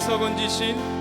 위에서 건지신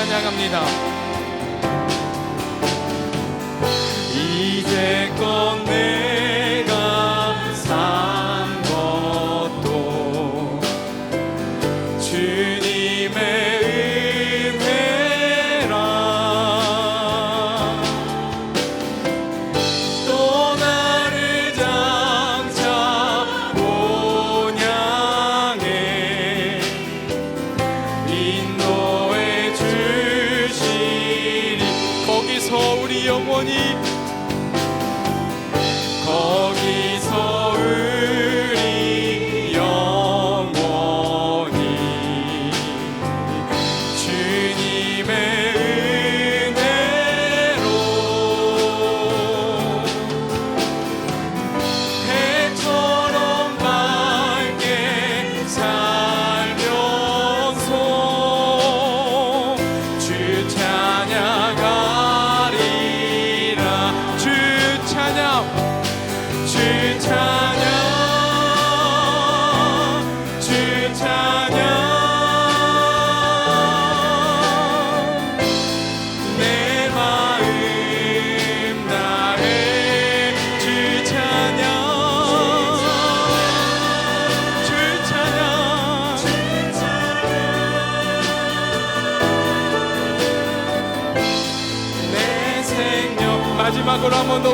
찬양합니다.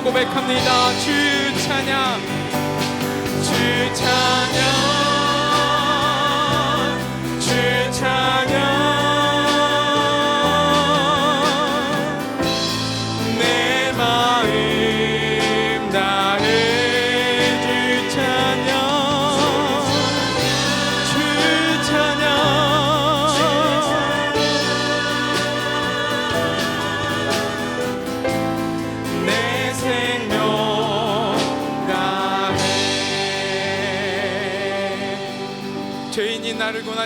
고백합니다. 주 찬양. 주 찬양.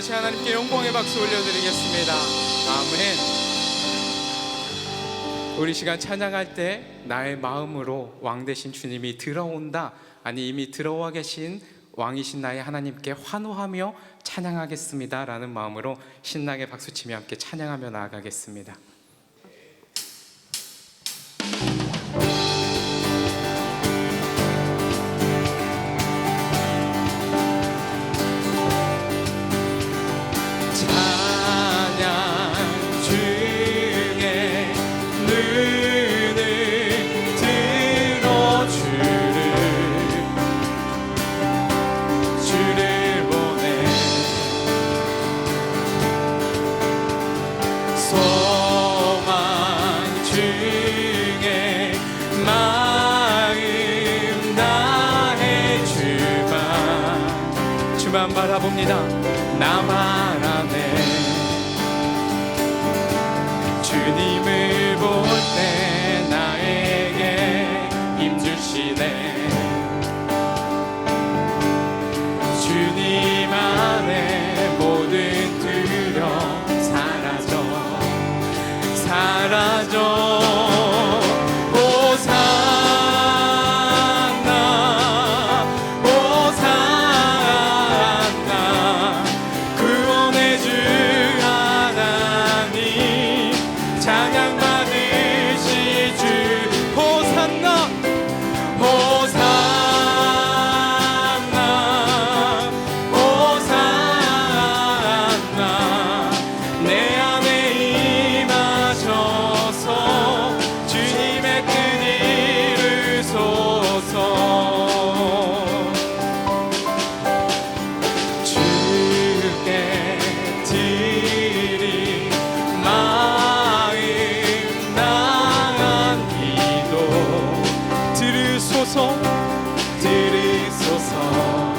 다시 하나님께 영광의 박수 올려드리겠습니다. 아멘. 우리 시간 찬양할 때 나의 마음으로 왕 대신 주님이 들어온다. 아니 이미 들어와 계신 왕이신 나의 하나님께 환호하며 찬양하겠습니다라는 마음으로 신나게 박수치며 함께 찬양하며 나아가겠습니다. 들이소서 들이소서.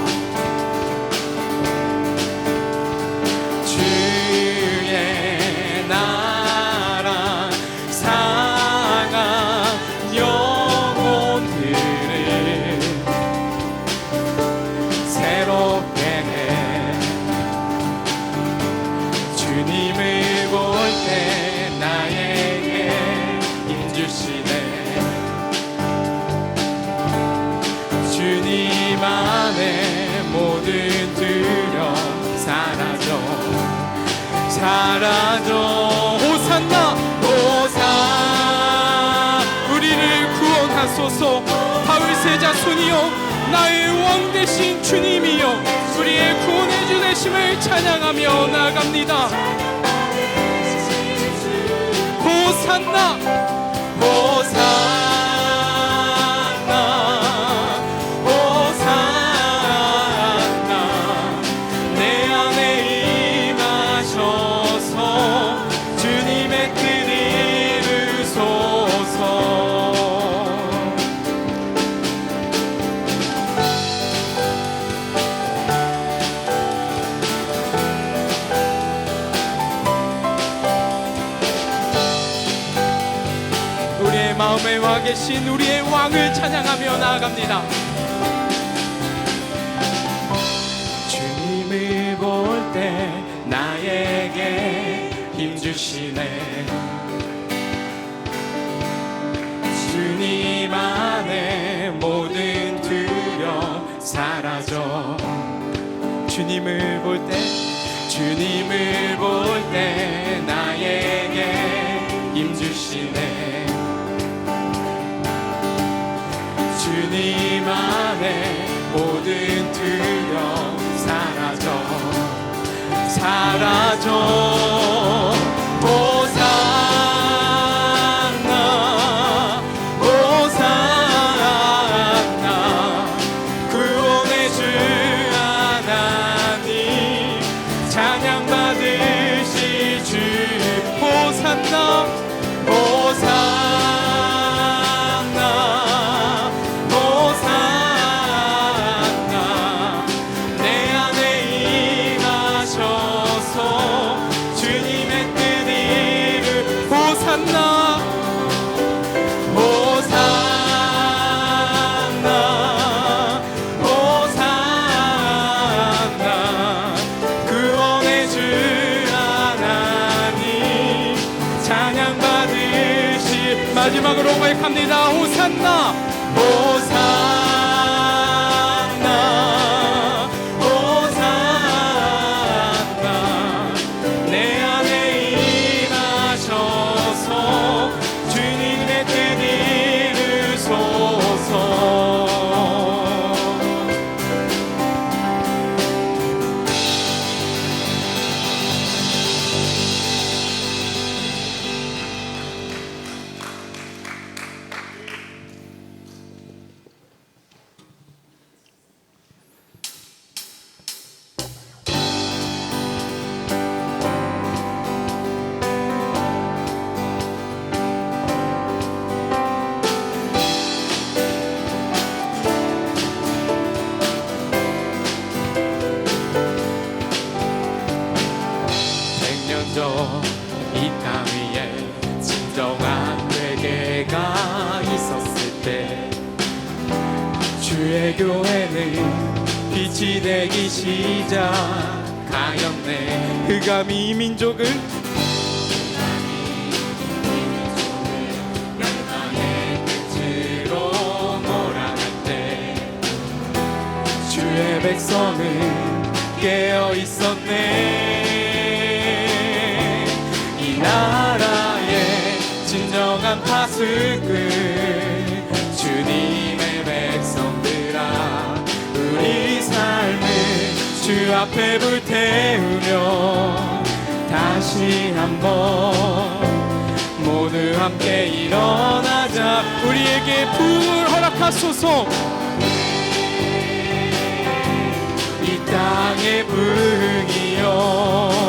심을 찬양하며 나갑니다. 호산나, 호산나. 나갑니다. 주님을 볼 때 나에게 힘 주시네. 주님 안에 모든 두려움 사라져. 주님을 볼 때, 주님을 볼 때. 주여 사라져 사라져. no. 민족을 백성은 깨어 있었네. 이 나라의 진정한 파수꾼 주님의 백성들아 우리 삶을 주 앞에 불태우며 다시 한번 모두 함께 일어나자. 우리에게 부을 허락하소서. 이 땅의 부흥이여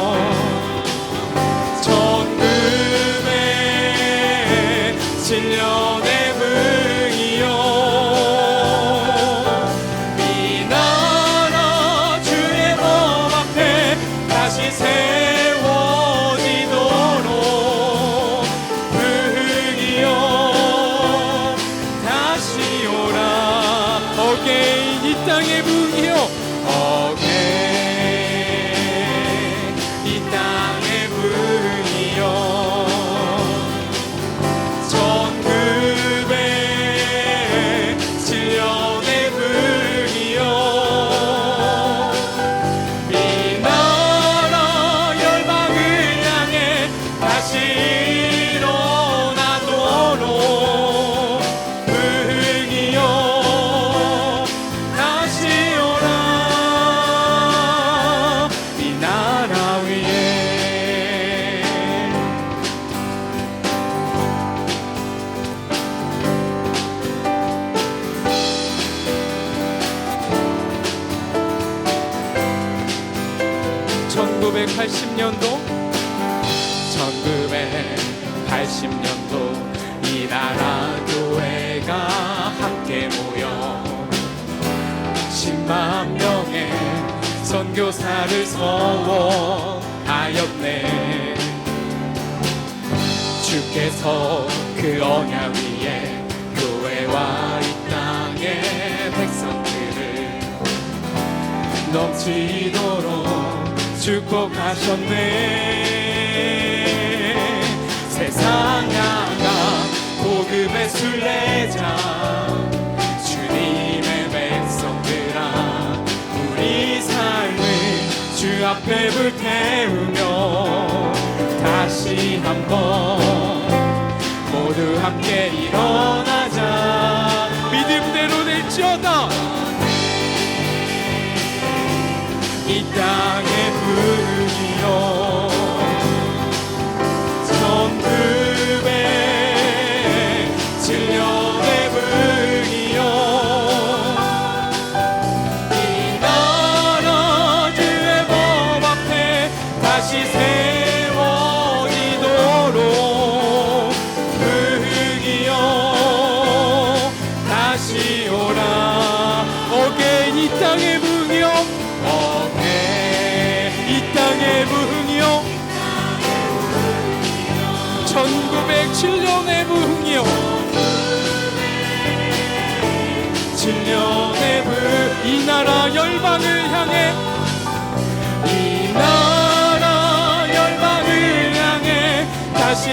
10만 명의 선교사를 서원하였네. 주께서 그 언약 위에 교회와 이 땅의 백성들을 넘치도록 축복하셨네. 세상 향한 복음의 순례자 주 앞에 불태우며 다시 한번 모두 함께 일어나자. 믿음대로 될지어다. 이 땅의 부흥이여 이 나라 열방을 향해. 이 나라 열방을 향해 다시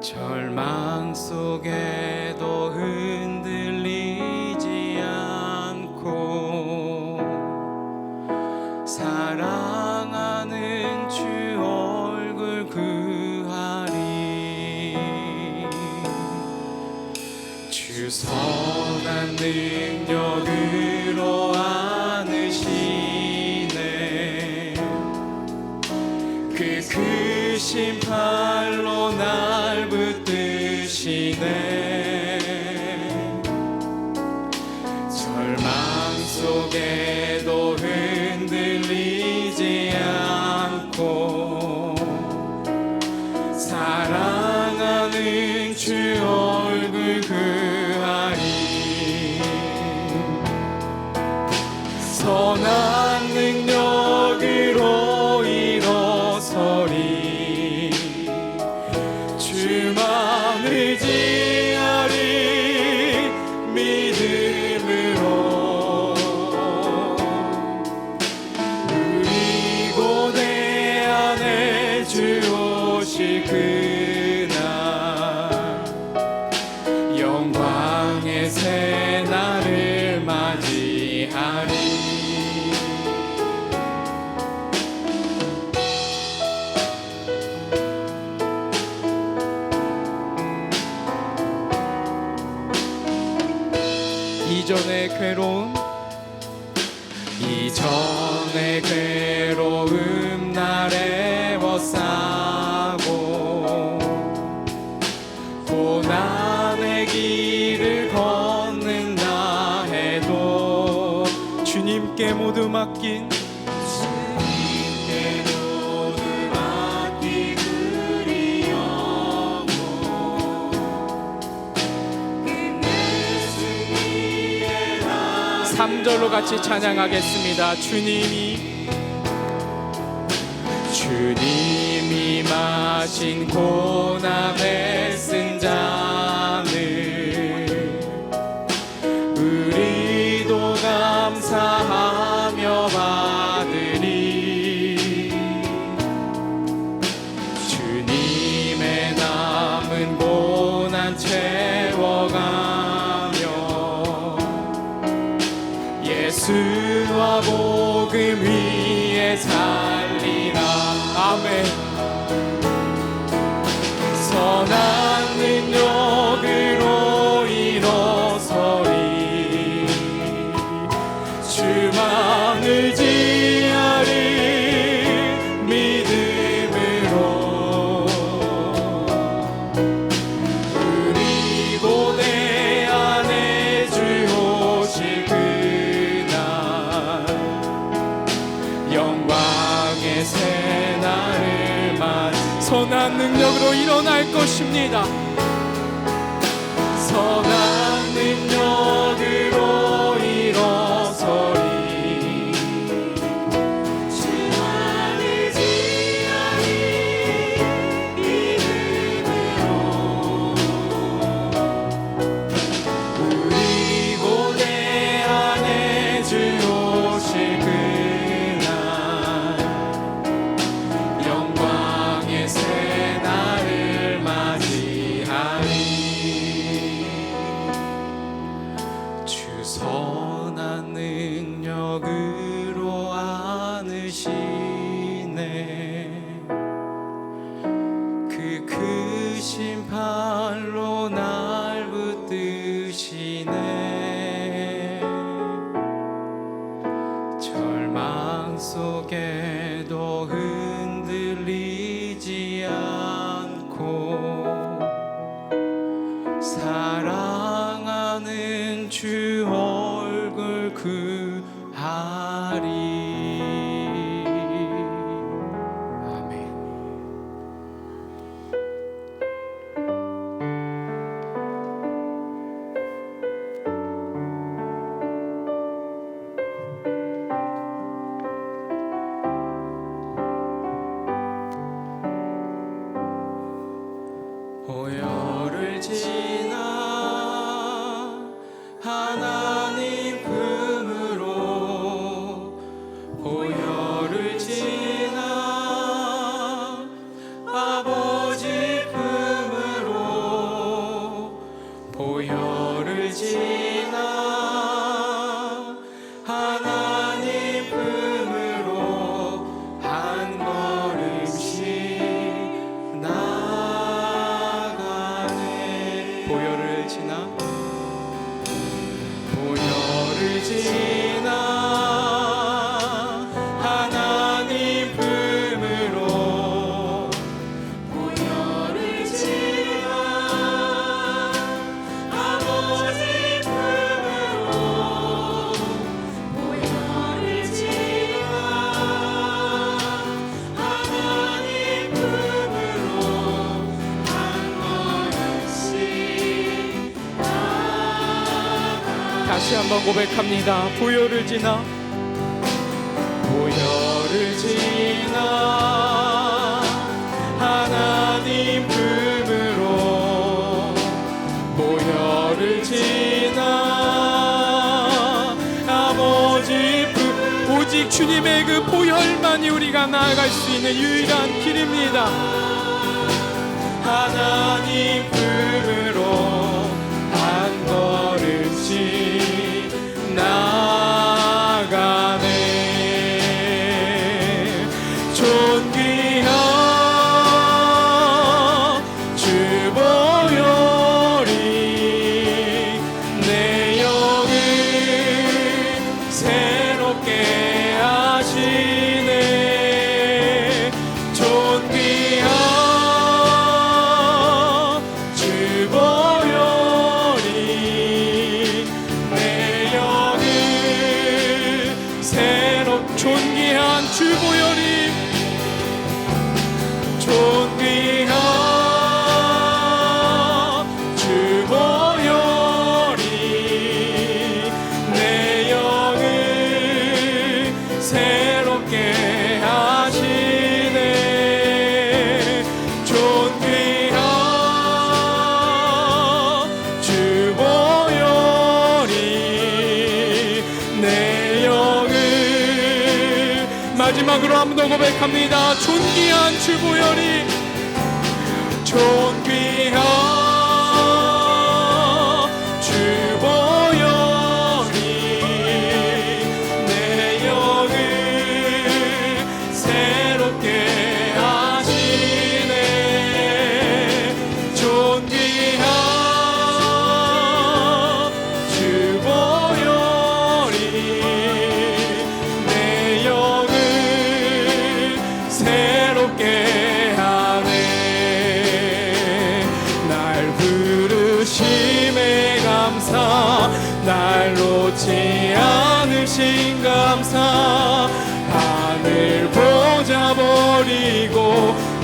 절망 속에도 흔들리지 않고 사랑하는 주 얼굴 그하리 주 선한 능력으로 안으시네. 그 크신 주님께 모두 맡긴 주님께 모두 맡긴 우리 영혼 승리의 3절로 같이 찬양하겠습니다. 주님이 주님이 마신 고난의 승자는 우리도 감사하 Amen. 축복합니다. 한번 고백합니다. 보혈을 지나 보혈을 지나 하나님 품으로 보혈을 지나 아버지 품 오직 주님의 그 보혈만이 우리가 나아갈 수 있는 유일한 길입니다. 하나님 마지막으로 한 번 더 고백합니다. 존귀한 주보혈이 존귀한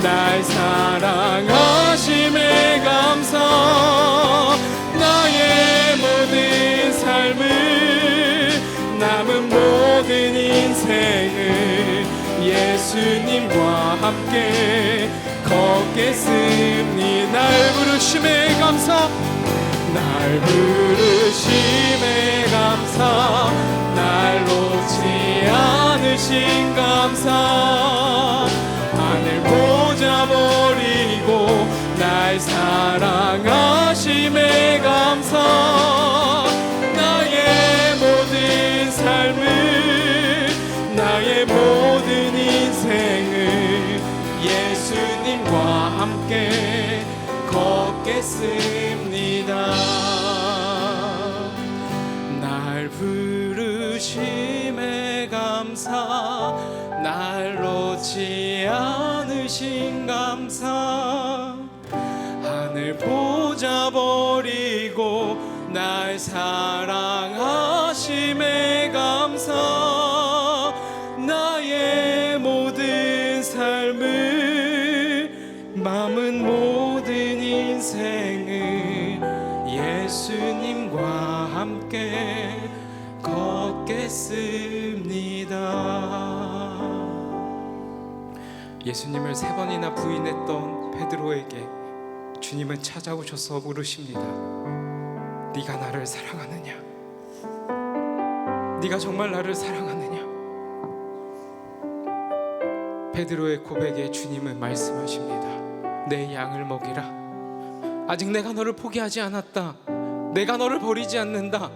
날 사랑하심에 감사. 나의 모든 삶을 남은 모든 인생을 예수님과 함께 걷겠습니 날 부르심에 감사. 날 부르심에 감사. 날 놓지 않으신 감사 날 사랑하심에 감사. 나의 모든 삶을 나의 모든 인생을 예수님과 함께 걷겠습니다. 날 부르심에 감사. 날 놓지 않으신 감사 보자 버리고 날 사랑하심에 감사 나의 모든 삶을 남은 모든 인생을 예수님과 함께 걷겠습니다. 예수님을 세 번이나 부인했던 베드로에게 주님은 찾아오셔서 물으십니다. 네가 나를 사랑하느냐? 네가 정말 나를 사랑하느냐? 베드로의 고백에 주님은 말씀하십니다. 내 양을 먹이라. 아직 내가 너를 포기하지 않았다. 내가 너를 버리지 않는다.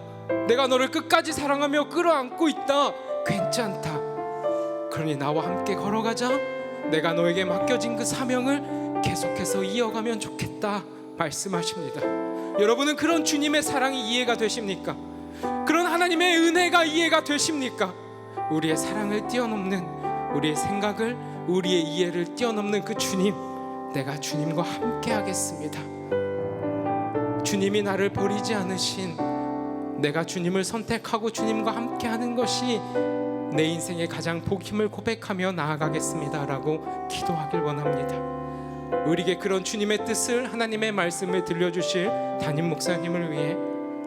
내가 너를 끝까지 사랑하며 끌어안고 있다. 괜찮다. 그러니 나와 함께 걸어가자. 내가 너에게 맡겨진 그 사명을 계속해서 이어가면 좋겠다. 말씀하십니다. 여러분은 그런 주님의 사랑이 이해가 되십니까? 그런 하나님의 은혜가 이해가 되십니까? 우리의 사랑을 뛰어넘는 우리의 생각을 우리의 이해를 뛰어넘는 그 주님 내가 주님과 함께 하겠습니다. 주님이 나를 버리지 않으신 내가 주님을 선택하고 주님과 함께 하는 것이 내 인생의 가장 복힘을 고백하며 나아가겠습니다라고 기도하길 원합니다. 우리에게 그런 주님의 뜻을 하나님의 말씀을 들려주실 담임 목사님을 위해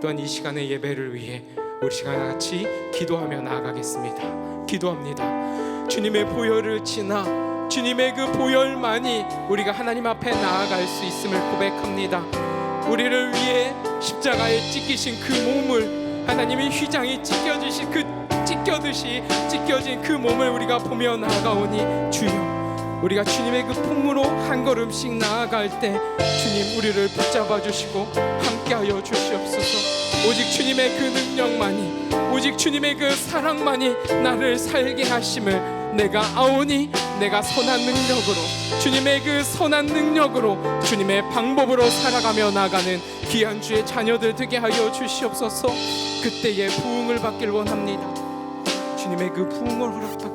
또한 이 시간의 예배를 위해 우리 시간 같이 기도하며 나아가겠습니다. 기도합니다. 주님의 보혈을 지나 주님의 그 보혈만이 우리가 하나님 앞에 나아갈 수 있음을 고백합니다. 우리를 위해 십자가에 찢기신 그 몸을 하나님이 휘장이 찢겨지신 그 찢겨듯이 찢겨진 그 몸을 우리가 보며 나아가오니 주여 우리가 주님의 그 품으로 한 걸음씩 나아갈 때 주님 우리를 붙잡아 주시고 함께하여 주시옵소서. 오직 주님의 그 능력만이 오직 주님의 그 사랑만이 나를 살게 하심을 내가 아오니 내가 선한 능력으로 주님의 그 선한 능력으로 주님의 방법으로 살아가며 나가는 귀한 주의 자녀들 되게 하여 주시옵소서. 그때의 부흥을 받길 원합니다. 주님의 그 부흥을 원합니다